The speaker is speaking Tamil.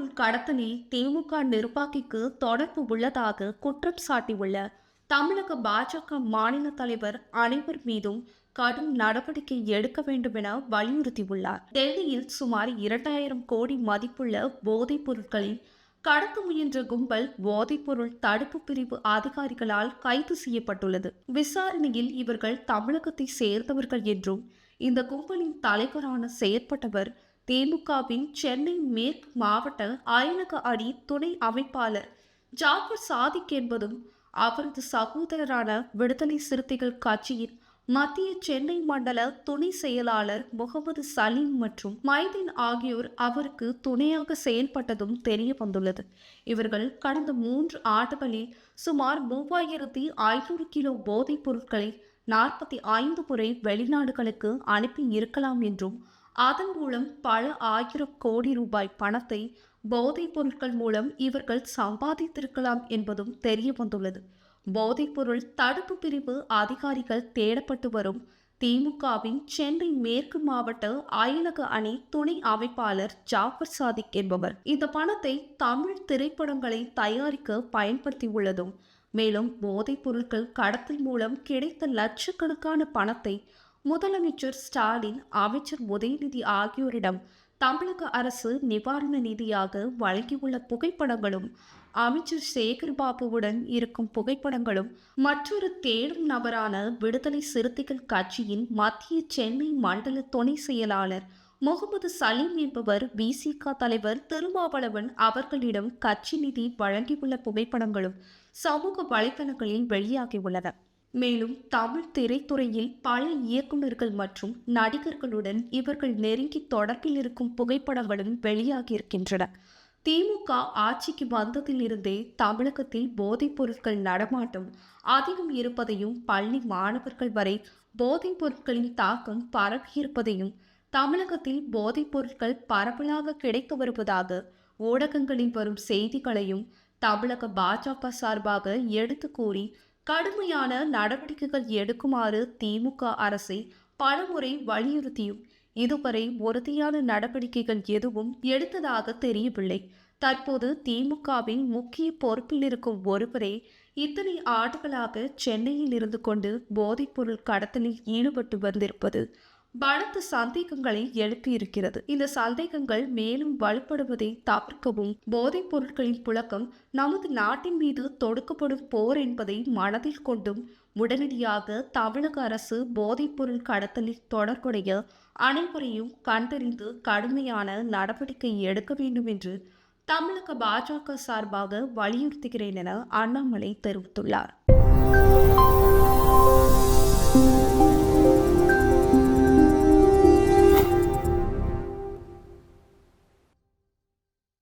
பொருள் கடத்தலில் திமுக நிர்வாகிக்கு தொடர்பு உள்ளதாக குற்றம் சாட்டியுள்ள தமிழக பாஜக மாநில தலைவர் அனைவர் மீதும் கடும் நடவடிக்கை எடுக்க வேண்டும் என வலியுறுத்தியுள்ளார். டெல்லியில் சுமார் இரண்டாயிரம் கோடி மதிப்புள்ள போதைப் பொருட்களை கடத்த முயன்ற கும்பல் போதைப்பொருள் தடுப்பு பிரிவு அதிகாரிகளால் கைது செய்யப்பட்டுள்ளது. விசாரணையில் இவர்கள் தமிழகத்தை சேர்ந்தவர்கள் என்றும் இந்த கும்பலின் தலைவரான செயற்பட்டவர் திமுகவின் சென்னை மேற்கு மாவட்ட அயலக அணி துணை அமைப்பாளர் ஜாபர் சாதிக் என்பதும் அவரது சகோதரரான விடுதலை சிறுத்தைகள் கட்சியின் மத்திய சென்னை மண்டல துணை செயலாளர் முகமது சலீம் மற்றும் மைதீன் ஆகியோர் அவருக்கு துணையாக செயல்பட்டதும் தெரிய வந்துள்ளது. இவர்கள் கடந்த மூன்று ஆண்டுகளில் சுமார் மூவாயிரத்தி ஐநூறு கிலோ போதைப் பொருட்களை நாற்பத்தி ஐந்து முறை வெளிநாடுகளுக்கு அனுப்பி இருக்கலாம் என்றும் அதன் மூலம் பல ஆயிரம் கோடி ரூபாய் பணத்தை போதைப் பொருட்கள் மூலம் இவர்கள் சம்பாதித்திருக்கலாம் என்பதும் தெரிய வந்துள்ளது. போதைப்பொருள் தடுப்பு பிரிவு அதிகாரிகள் தேடப்பட்டு வரும். திமுகவின் சென்னை மேற்கு மாவட்ட அயலக அணி துணை அமைப்பாளர் ஜாஃபர் சாதிக் என்பவர் இந்த பணத்தை தமிழ் திரைப்படங்களை தயாரிக்க பயன்படுத்தியுள்ளதும் மேலும் போதைப் பொருட்கள் கடத்தல் மூலம் கிடைத்த லட்சக்கணக்கான பணத்தை முதலமைச்சர் ஸ்டாலின் அமைச்சர் உதயநிதி ஆகியோரிடம் தமிழக அரசு நிவாரண நிதியாக வழங்கியுள்ள புகைப்படங்களும் அமைச்சர் சேகர்பாபுவுடன் இருக்கும் புகைப்படங்களும் மற்றொரு தேடும் நபரான விடுதலை சிறுத்தைகள் கட்சியின் மத்திய சென்னை மண்டல துணை செயலாளர் முகமது சலீம் என்பவர் பிசிக தலைவர் திருமாவளவன் அவர்களிடம் கட்சி நிதி வழங்கியுள்ள புகைப்படங்களும் சமூக வலைதளங்களில் வெளியாகியுள்ளன. மேலும் தமிழ் திரைத்துறையில் பல இயக்குநர்கள் மற்றும் நடிகர்களுடன் இவர்கள் நெருங்கி தொடர்பில் இருக்கும் புகைப்படங்களும் வெளியாகியிருக்கின்றன. திமுக ஆட்சிக்கு வந்ததிலிருந்தே தமிழகத்தில் போதைப் பொருட்கள் நடமாட்டம் அதிகம் இருப்பதையும் பள்ளி மாணவர்கள் வரை போதைப் பொருட்களின் தாக்கம் பரவியிருப்பதையும் தமிழகத்தில் போதைப் பொருட்கள் பரவலாக கிடைத்து வருவதாக ஊடகங்களில் வரும் செய்திகளையும் தமிழக பாஜக சார்பாக எடுத்து கூறி கடுமையான நடவடிக்கைகள் எடுக்குமாறு திமுக அரசை பலமுறை வலியுறுத்தியும் இதுவரை உறுதியான நடவடிக்கைகள் எதுவும் எடுத்ததாக தெரியவில்லை. தற்போது திமுகவின் முக்கிய பொறுப்பில் இருக்கும் ஒருவரே இத்தனை ஆண்டுகளாக சென்னையில் இருந்து கொண்டு போதைப்பொருள் கடத்தலில் ஈடுபட்டு வந்திருப்பது பலத்த சந்தேகங்களை எழுப்பியிருக்கிறது. இந்த சந்தேகங்கள் மேலும் வலுப்படுவதை தவிர்க்கவும் போதைப் பொருட்களின் புழக்கம் நமது நாட்டின் மீது தொடுக்கப்படும் போர் என்பதை மனதில் கொண்டும் உடனடியாக தமிழக அரசு போதைப்பொருள் கடத்தலில் தொடர்புடைய அனைவரையும் கண்டறிந்து கடுமையான நடவடிக்கை எடுக்க வேண்டும் என்று தமிழக பாஜக சார்பாக வலியுறுத்துகிறேன் என அண்ணாமலை தெரிவித்துள்ளார்.